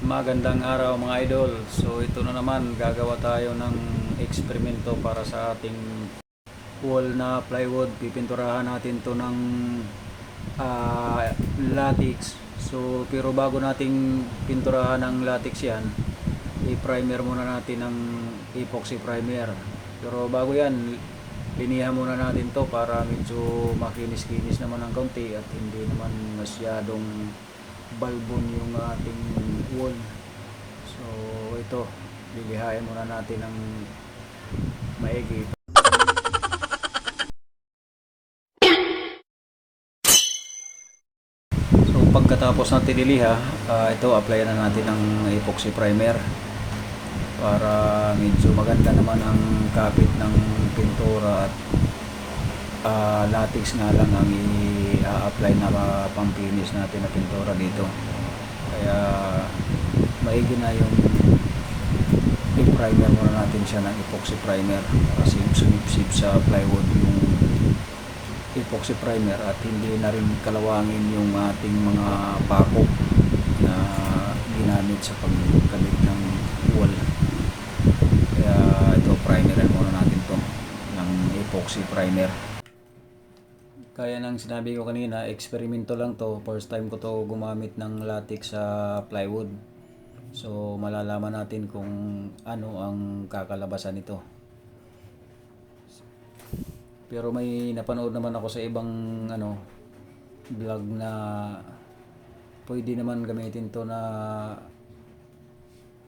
Magandang araw mga idol. So ito na naman gagawa tayo ng eksperimento para sa ating wall na plywood. Pipinturahan natin to ng ah, latex. So pero bago nating pinturahan ng latex yan, i-primer muna natin ng epoxy primer. Pero bago yan, linihan muna natin to para medyo makinis-kinis naman ng kaunti at hindi naman masyadong balbon yung ating wall. So ito, lilihain muna natin ng maigi. So pagkatapos natin liliha, ah, ito apply na natin ng epoxy primer para medyo maganda naman ang kapit ng pintura at ah, latex nga lang ang i-apply na ah, pampinis natin na pintura dito. Kaya maigi na yung i-primer muna natin siya ng epoxy primer para sumipsip sa plywood yung epoxy primer at hindi na rin kalawangin yung ating mga pako na ginamit sa pagkalit ng wall. Kaya ito primeran muna natin to ng epoxy primer. Kaya ng sinabi ko kanina, eksperimento lang to. First time ko to gumamit ng latex sa plywood. So malalaman natin kung ano ang kakalabasan nito. Pero may napanood naman ako sa ibang ano vlog na pwede naman gamitin to na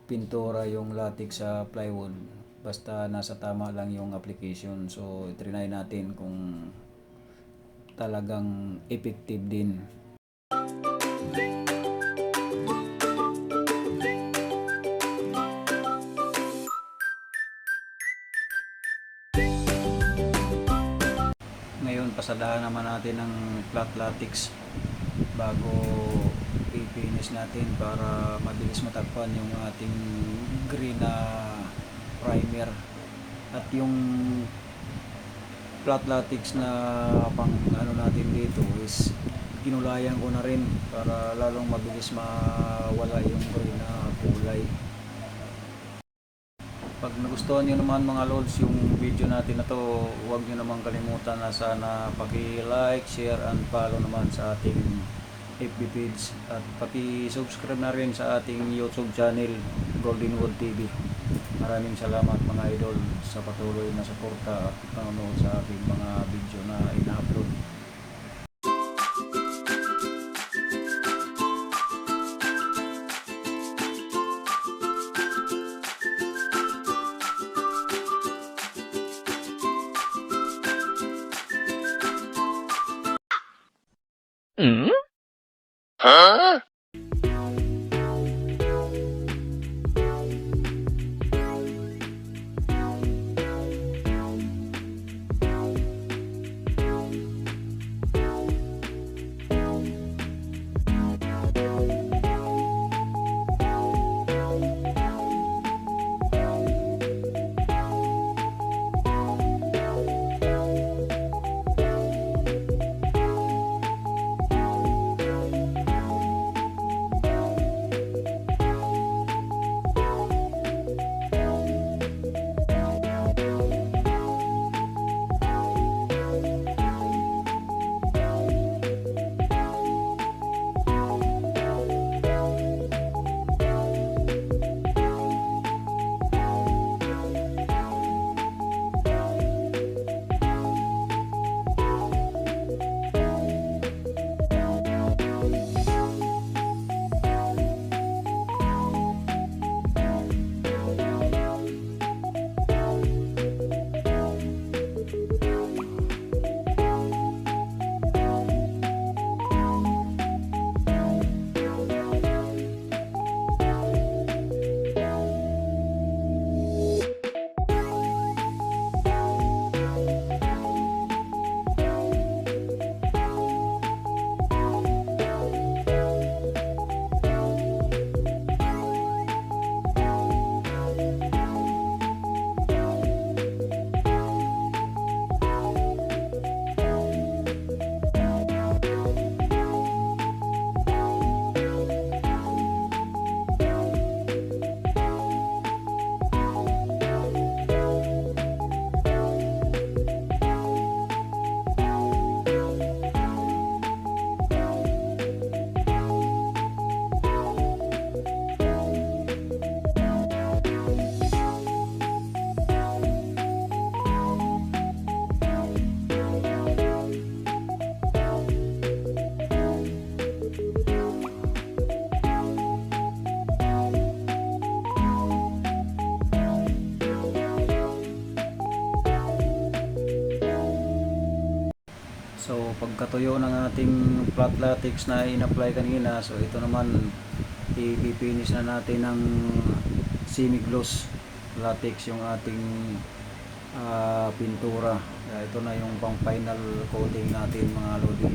pintura yung latex sa plywood basta nasa tama lang yung application. So itrinay natin kung talagang effective din. Ngayon, pasadahan naman natin ng flat latex bago ipinis natin para mabilis matakpan yung ating green na primer at yung flat latex na pang ano natin dito is ginulayan ko na rin para lalong mabilis mawala yung green na kulay pag nagustuhan nyo naman mga lods yung video natin na to, huwag nyo naman kalimutan na sana paki-like, share, and follow naman sa ating FB page at paki-subscribe na rin sa ating YouTube channel Golden Wood TV. Maraming salamat mga idol sa patuloy na suporta at panonood sa aking mga video na ina-upload. Hmm? Huh? Natuyo ng ating flat latex na in-apply kanina. So ito naman i-finish na natin ng semi-gloss latex yung ating ah, pintura. Kaya ito na yung pang final coating natin mga lodi.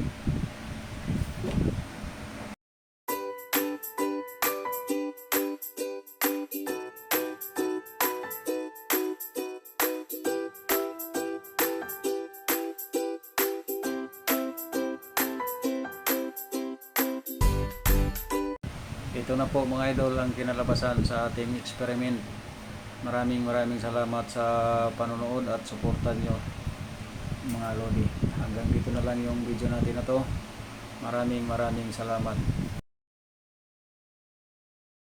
Ito na po mga idol ang kinalabasan sa ating experiment. Maraming maraming salamat sa panonood at suportan nyo mga lodi. Hanggang dito na lang yung video natin na to. Maraming maraming salamat.